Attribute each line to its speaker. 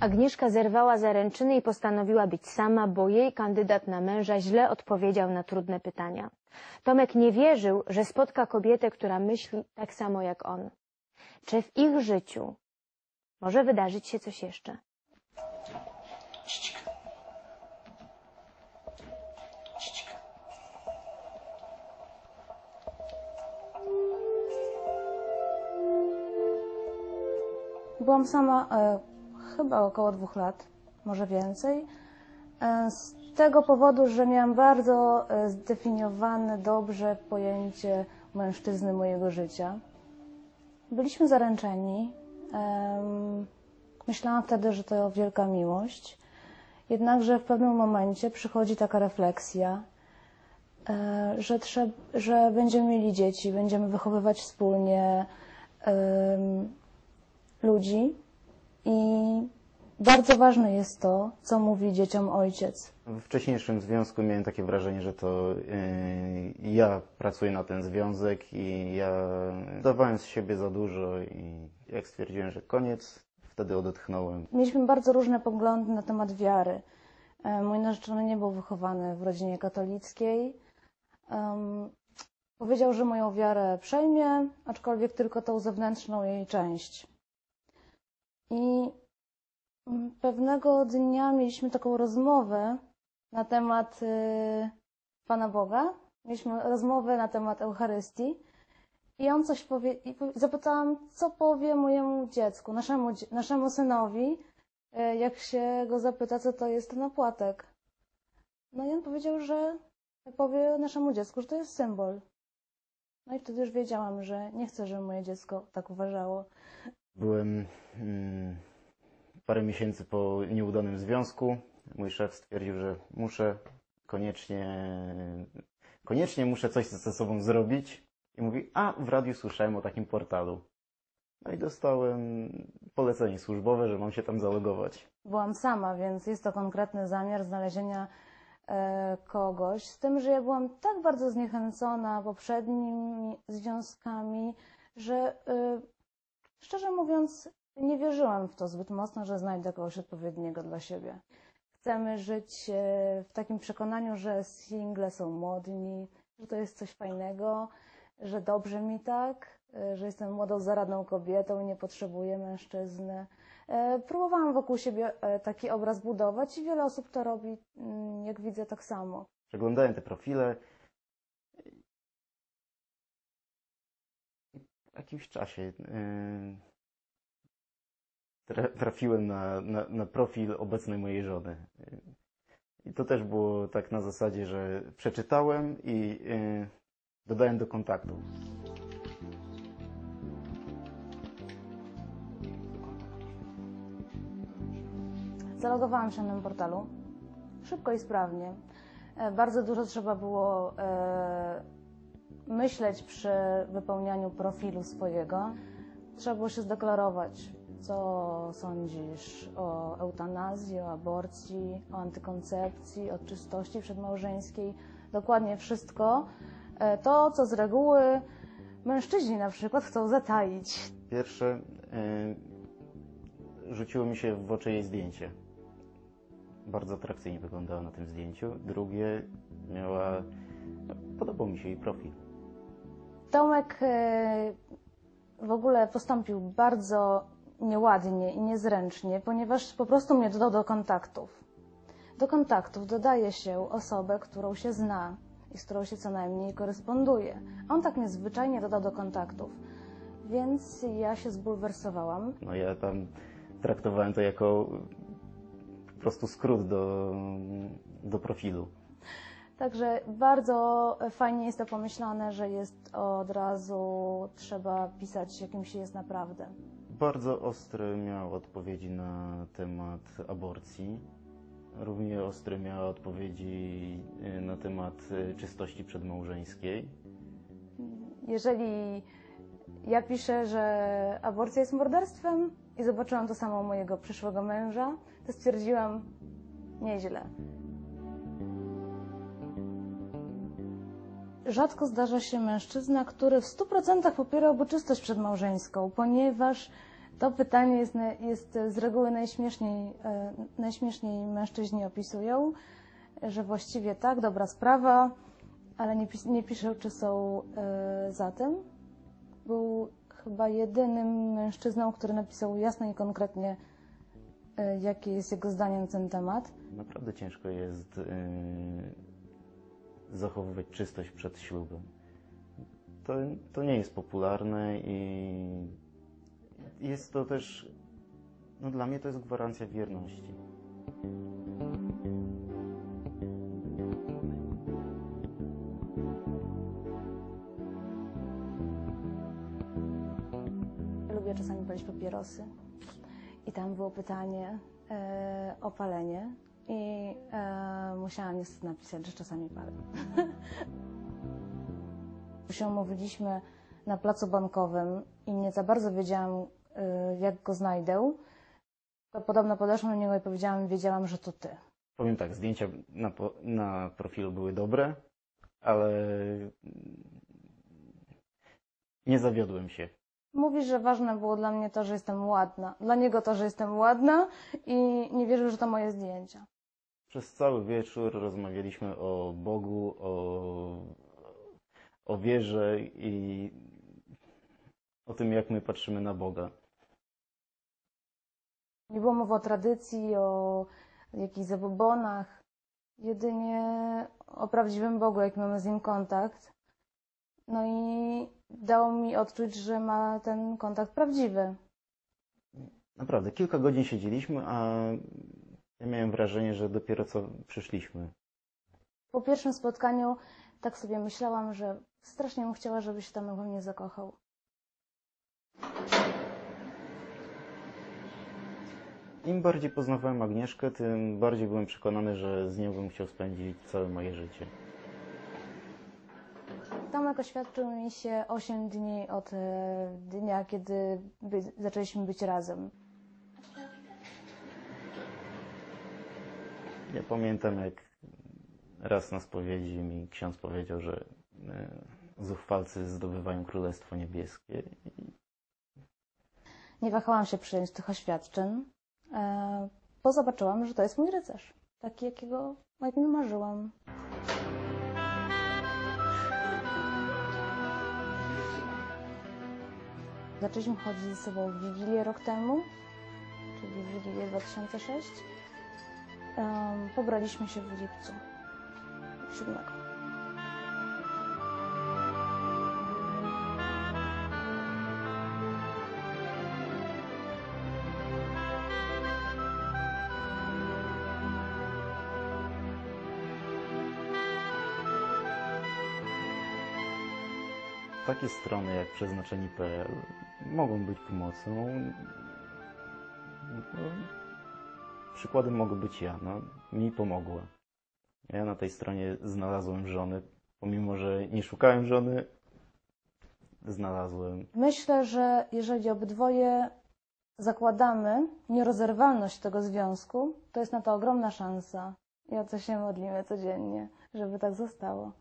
Speaker 1: Agnieszka zerwała zaręczyny i postanowiła być sama, bo jej kandydat na męża źle odpowiedział na trudne pytania. Tomek nie wierzył, że spotka kobietę, która myśli tak samo jak on. Czy w ich życiu może wydarzyć się coś jeszcze?
Speaker 2: Byłam sama e, chyba około dwóch lat, może więcej. E, z tego powodu, że miałam bardzo e, zdefiniowane dobrze pojęcie mężczyzny mojego życia. Byliśmy zaręczeni. Myślałam wtedy, że to wielka miłość. Jednakże w pewnym momencie przychodzi taka refleksja, e, że, trzeb, że będziemy mieli dzieci, będziemy wychowywać wspólnie ludzi i bardzo ważne jest to, co mówi dzieciom ojciec.
Speaker 3: W wcześniejszym związku miałem takie wrażenie, że to yy, ja pracuję na ten związek i ja dawałem z siebie za dużo i jak stwierdziłem, że koniec, wtedy odetchnąłem.
Speaker 2: Mieliśmy bardzo różne poglądy na temat wiary. E, Mój narzeczony nie był wychowany w rodzinie katolickiej. Em, powiedział, że moją wiarę przejmie, aczkolwiek tylko tą zewnętrzną jej część. I pewnego dnia mieliśmy taką rozmowę na temat y, Pana Boga. Mieliśmy rozmowę na temat Eucharystii. I on coś powie, i zapytałam, co powie mojemu dziecku, naszemu, naszemu synowi, e, jak się go zapyta, co to jest ten opłatek. No i on powiedział, że powie naszemu dziecku, że to jest symbol. No i wtedy już wiedziałam, że nie chcę, żeby moje dziecko tak uważało.
Speaker 3: Byłem mm, parę miesięcy po nieudanym związku. Mój szef stwierdził, że muszę koniecznie, koniecznie muszę coś ze sobą zrobić. I mówi, a w radiu słyszałem o takim portalu. No i dostałem polecenie służbowe, że mam się tam zalogować.
Speaker 2: Byłam sama, więc jest to konkretny zamiar znalezienia kogoś. Z tym, że ja byłam tak bardzo zniechęcona poprzednimi związkami, że e, szczerze mówiąc, nie wierzyłam w to zbyt mocno, że znajdę kogoś odpowiedniego dla siebie. Chcemy żyć e, w takim przekonaniu, że single są modni, że to jest coś fajnego, że dobrze mi tak, e, że jestem młodą, zaradną kobietą i nie potrzebuję mężczyzny. E, Próbowałam wokół siebie e, taki obraz budować i wiele osób to robi, mm, jak widzę, tak samo.
Speaker 3: Przeglądałem te profile. W jakimś czasie tra- trafiłem na, na, na profil obecnej mojej żony. I to też było tak na zasadzie, że przeczytałem i yy, dodałem do kontaktu.
Speaker 2: Zalogowałam się na tym portalu szybko i sprawnie. E, Bardzo dużo trzeba było e, myśleć przy wypełnianiu profilu swojego. Trzeba było się zdeklarować, co sądzisz o eutanazji, o aborcji, o antykoncepcji, o czystości przedmałżeńskiej. Dokładnie wszystko. E, To, co z reguły mężczyźni na przykład chcą zataić.
Speaker 3: Pierwsze rzuciło mi się w oczy jej zdjęcie. Bardzo atrakcyjnie wyglądała na tym zdjęciu. Drugie miała. no, Podobał mi się jej profil.
Speaker 2: Tomek e, w ogóle postąpił bardzo nieładnie i niezręcznie, ponieważ po prostu mnie dodał do kontaktów. Do kontaktów dodaje się osobę, którą się zna i z którą się co najmniej koresponduje. On tak mnie zwyczajnie dodał do kontaktów, więc ja się zbulwersowałam.
Speaker 3: No ja tam traktowałem to jako po prostu skrót do, do profilu.
Speaker 2: Także bardzo fajnie jest to pomyślane, że jest od razu trzeba pisać, jakim się jest naprawdę.
Speaker 3: Bardzo ostre miał odpowiedzi na temat aborcji. Równie ostre miała odpowiedzi y, na temat y, czystości przedmałżeńskiej.
Speaker 2: Jeżeli ja piszę, że aborcja jest morderstwem i zobaczyłam to samo u mojego przyszłego męża, to stwierdziłam nieźle. Rzadko zdarza się mężczyzna, który w 100% popierałby czystość przedmałżeńską, ponieważ To pytanie jest, jest z reguły najśmieszniej, e, najśmieszniej mężczyźni opisują, że właściwie tak, dobra sprawa, ale nie, pis- nie czy są e, za tym. Był chyba jedynym mężczyzną, który napisał jasno i konkretnie, e, jakie jest jego zdanie na ten temat.
Speaker 3: Naprawdę ciężko jest yy, zachowywać czystość przed ślubem. To, to nie jest popularne i jest to też, no dla mnie to jest gwarancja wierności.
Speaker 2: Czasami palić papierosy. I tam było pytanie e, o palenie. I e, musiałam niestety napisać, że czasami palę. się umówiliśmy na placu bankowym i nie za bardzo wiedziałam, e, jak go znajdę. Podobno podeszłam do niego i powiedziałam, wiedziałam, że to ty.
Speaker 3: Powiem tak, zdjęcia na, po- na profilu były dobre, ale nie zawiodłem się.
Speaker 2: Mówi, że ważne było dla mnie to, że jestem ładna. Dla niego to, że jestem ładna i nie wierzył, że to moje zdjęcia.
Speaker 3: Przez cały wieczór rozmawialiśmy o Bogu, o, o wierze i o tym, jak my patrzymy na Boga.
Speaker 2: Nie było mowy o tradycji, o jakichś zabobonach. Jedynie o prawdziwym Bogu, jak mamy z nim kontakt. No i dało mi odczuć, że ma ten kontakt prawdziwy.
Speaker 3: Naprawdę, kilka godzin siedzieliśmy, a ja miałem wrażenie, że dopiero co przyszliśmy.
Speaker 2: Po pierwszym spotkaniu tak sobie myślałam, że strasznie bym chciała, żeby się tam we mnie zakochał.
Speaker 3: Im bardziej poznawałem Agnieszkę, tym bardziej byłem przekonany, że z nią bym chciał spędzić całe moje życie.
Speaker 2: Tomek oświadczył mi się 8 dni od e, dnia, kiedy by, zaczęliśmy być razem.
Speaker 3: Ja pamiętam, jak raz na spowiedzi mi ksiądz powiedział, że e, zuchwalcy zdobywają Królestwo Niebieskie.
Speaker 2: Nie wahałam się przyjąć tych oświadczeń, e, bo zobaczyłam, że to jest mój rycerz. Taki, jakiego, jakim marzyłam. Zaczęliśmy chodzić ze sobą w Wigilię rok temu, czyli w Wigilię 2006. Em, pobraliśmy się w lipcu 7.
Speaker 3: Takie strony jak przeznaczeni.pl mogą być pomocą. No, przykładem mogę być ja. No, mi pomogła. Ja na tej stronie znalazłem żonę. Pomimo, że nie szukałem żony, znalazłem.
Speaker 2: Myślę, że jeżeli obydwoje zakładamy nierozerwalność tego związku, to jest na to ogromna szansa. O co się modlimy codziennie, żeby tak zostało.